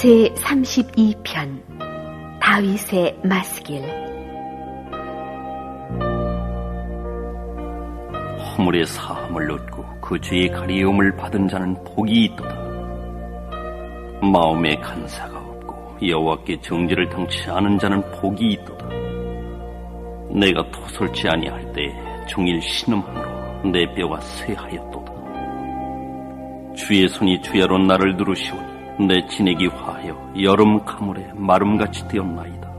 제 32편 다윗의 마스길 허물의 사함을 얻고 그 죄의 가리움을 받은 자는 복이 있도다. 마음에 간사가 없고 여호와께 정죄를 당치 않은 자는 복이 있도다. 내가 토설지 아니할 때 종일 신음함으로 내 뼈가 쇠하였도다. 주의 손이 주야로 나를 누르시오니 내 진액이 화하여 여름 가물에 마름같이 되었나이다.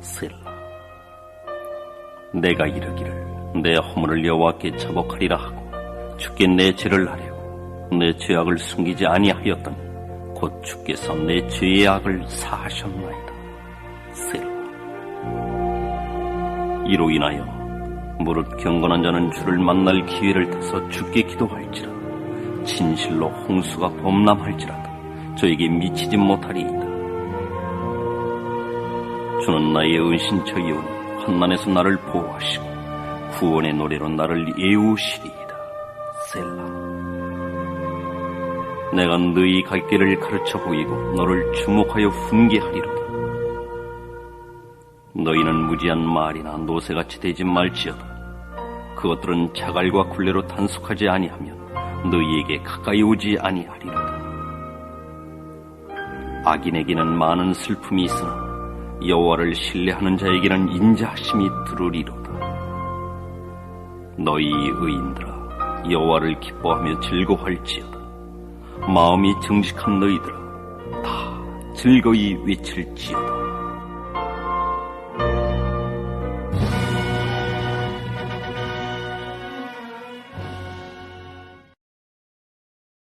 셀라. 내가 이르기를 내 허물을 여호와께 자복하리라 하고 주께 내 죄를 하려고 내 죄악을 숨기지 아니하였더니 곧 주께서 내 죄의 악을 사하셨나이다. 셀라. 이로 인하여 무릇 경건한 자는 주를 만날 기회를 타서 주께 기도할지라 진실로 홍수가 범람할지라도 저에게 미치지 못하리이다. 주는 나의 은신처이오니 환난에서 나를 보호하시고 구원의 노래로 나를 예우시리이다. 셀라. 내가 너희 갈 길을 가르쳐 보이고 너를 주목하여 훈계하리로다. 너희는 무지한 말이나 노새같이 되지 말지어다. 그것들은 자갈과 굴레로 단속하지 아니하면 너희에게 가까이 오지 아니하리로다. 악인에게는 많은 슬픔이 있으나 여호와를 신뢰하는 자에게는 인자하심이 들으리로다. 너희 의인들아 여호와를 기뻐하며 즐거워할지어다. 마음이 정직한 너희들아 다 즐거이 외칠지어다.